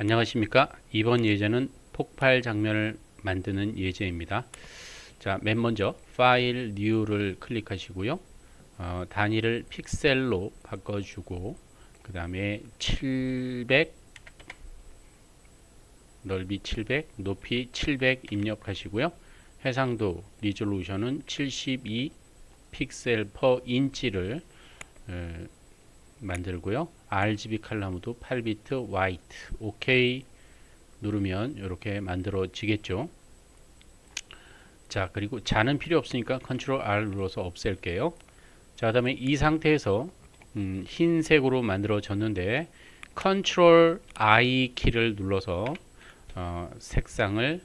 안녕하십니까? 이번 예제는 폭발 장면을 만드는 예제입니다. 자맨 먼저 파일 뉴를 클릭하시고요. 어, 단위를 픽셀로 바꿔주고 그 다음에 700 넓이 700 높이 700 입력하시고요. 해상도 리졸루션은 72 픽셀 퍼 인치를 에, 만들고요. RGB 칼라무도 8비트 화이트 OK 누르면 이렇게 만들어지겠죠. 자 그리고 자는 필요 없으니까 컨트롤 R 눌러서 없앨게요. 자 그다음에 이 상태에서 음, 흰색으로 만들어졌는데 컨트롤 I 키를 눌러서 어, 색상을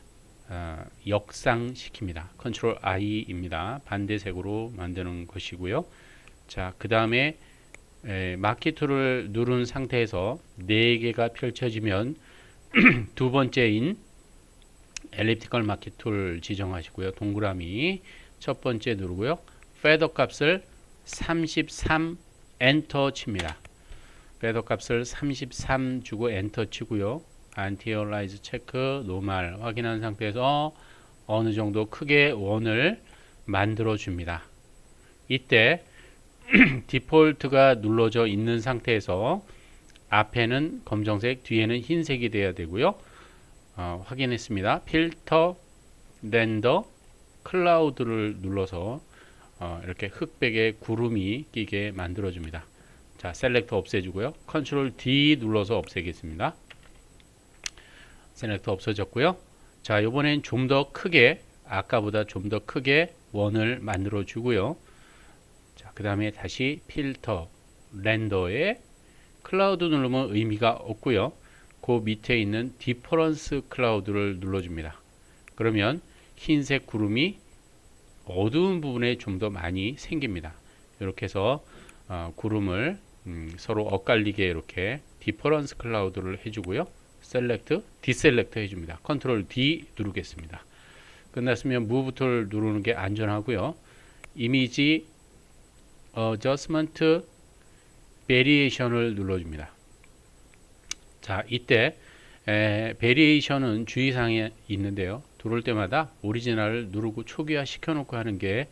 어, 역상시킵니다. 컨트롤 I입니다. 반대색으로 만드는 것이고요. 자, 그 다음에 마키 툴을 누른 상태에서 네 개가 펼쳐지면 두 번째인 엘립티컬 마키 툴 지정하시고요. 동그라미 첫 번째 누르고요. 페더 값을 33 엔터 칩니다. 페더 값을 33 주고 엔터 치고요. 안티얼라이즈 체크 노말 확인한 상태에서 어느 정도 크게 원을 만들어 줍니다. 이때 디폴트가 눌러져 있는 상태에서 앞에는 검정색, 뒤에는 흰색이 돼야 되고요. 어, 확인했습니다. 필터, 렌더, 클라우드를 눌러서 어, 이렇게 흑백의 구름이 끼게 만들어 줍니다. 자, 셀렉터 없애주고요. 컨트롤 D 눌러서 없애겠습니다. 셀렉터 없어졌고요. 자, 이번엔 좀 더 크게 아까보다 좀 더 크게 원을 만들어 주고요. 자, 그 다음에 다시 필터, 렌더에 클라우드 누르면 의미가 없고요. 그 밑에 있는 디퍼런스 클라우드를 눌러줍니다. 그러면 흰색 구름이 어두운 부분에 좀 더 많이 생깁니다. 이렇게 해서 어, 구름을 음, 서로 엇갈리게 이렇게 디퍼런스 클라우드를 해주고요. 셀렉트, 디셀렉트 해줍니다. 컨트롤 D 누르겠습니다. 끝났으면 무브 툴 누르는 게 안전하고요. 이미지 어저스먼트 베리에이션을 눌러줍니다. 자, 이때 에, 베리에이션은 주의사항이 있는데요. 들어올 때마다 오리지널을 누르고 초기화 시켜놓고 하는 게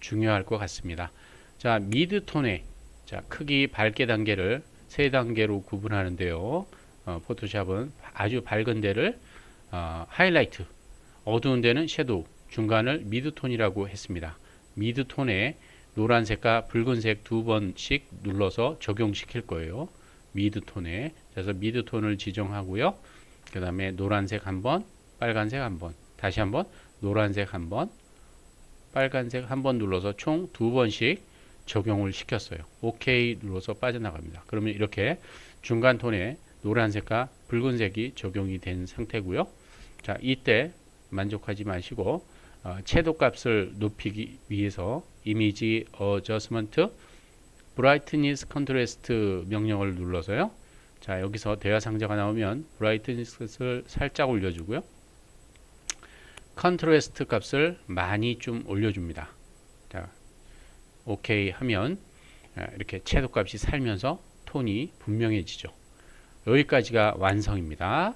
중요할 것 같습니다. 자, 미드 톤의 자, 크기 밝게 단계를 세 단계로 구분하는데요. 어, 포토샵은 아주 밝은 데를 어, 하이라이트, 어두운 데는 섀도우, 중간을 미드 톤이라고 했습니다. 미드 톤에 노란색과 붉은색 두 번씩 눌러서 적용시킬 거예요. 미드 톤에 그래서 미드 톤을 지정하고요. 그 다음에 노란색 한 번, 빨간색 한 번, 다시 한 번, 노란색 한 번, 빨간색 한 번 눌러서 총 두 번씩 적용을 시켰어요. OK 눌러서 빠져나갑니다. 그러면 이렇게 중간 톤에 노란색과 붉은색이 적용이 된 상태고요. 자, 이때 만족하지 마시고 어, 채도 값을 높이기 위해서 이미지 어저스먼트 브라이트니스 컨트레스트 명령을 눌러서요. 자, 여기서 대화 상자가 나오면 브라이트니스를 살짝 올려주고요. 컨트레스트 값을 많이 좀 올려줍니다. 자, 오케이 하면 아, 이렇게 채도 값이 살면서 톤이 분명해지죠. 여기까지가 완성입니다.